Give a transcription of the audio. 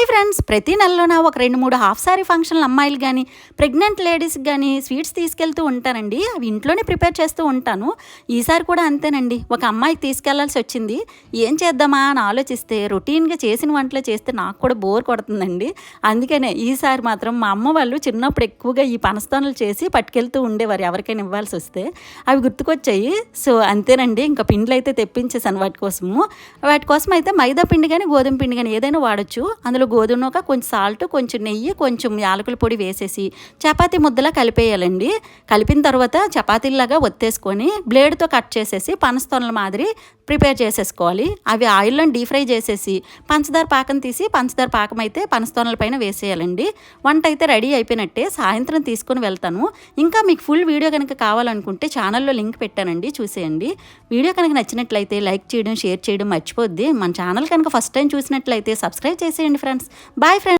Hi friends ప్రతి నెలలోన ఒక రెండు మూడు హాఫ్ సారీ ఫంక్షన్లు అమ్మాయిలు కానీ ప్రెగ్నెంట్ లేడీస్కి కానీ స్వీట్స్ తీసుకెళ్తూ ఉంటానండి అవి ఇంట్లోనే ప్రిపేర్ చేస్తూ ఉంటాను. ఈసారి కూడా అంతేనండి. ఒక అమ్మాయికి తీసుకెళ్ళాల్సి వచ్చింది. ఏం చేద్దామా అని ఆలోచిస్తే రొటీన్గా చేసిన వంటలు చేస్తే నాకు కూడా బోర్ కొడుతుందండి. అందుకనే ఈసారి మాత్రం మా అమ్మ వాళ్ళు చిన్నప్పుడు ఎక్కువగా ఈ పనస్తోనలు చేసి పట్టుకెళ్తూ ఉండేవారు. ఎవరికైనా ఇవ్వాల్సి వస్తే అవి గుర్తుకొచ్చాయి. సో అంతేనండి. ఇంకా పిండ్లు అయితే తెప్పించేసాను వాటి కోసము. వాటి కోసం అయితే మైదా పిండి కానీ గోధుమ పిండి కానీ ఏదైనా వాడచ్చు. అందులో గోధుమ నూక కొంచెం సాల్ట్ కొంచెం నెయ్యి కొంచెం యాలకుల పొడి వేసేసి చపాతి ముద్దలా కలిపేయాలండి. కలిపిన తర్వాత చపాతీలాగా ఒత్తేసుకొని బ్లేడ్తో కట్ చేసేసి పనస్తోనల మాదిరి ప్రిపేర్ చేసేసుకోవాలి. అవి ఆయిల్లో డీప్ ఫ్రై చేసేసి పంచదార పాకం తీసి పంచదార పాకం అయితే పనస్తోనల పైన వేసేయాలండి. వంట అయితే రెడీ అయిపోయినట్టే సాయంత్రం తీసుకొని వెళ్తాను. ఇంకా మీకు ఫుల్ వీడియో కనుక కావాలనుకుంటే ఛానల్లో లింక్ పెట్టానండి చూసేయండి. వీడియో కనుక నచ్చినట్లయితే లైక్ చేయడం షేర్ చేయడం మర్చిపోద్ది. మన ఛానల్ కనుక ఫస్ట్ టైం చూసినట్లయితే సబ్స్క్రైబ్ చేసేయండి ఫ్రెండ్స్. Bye friends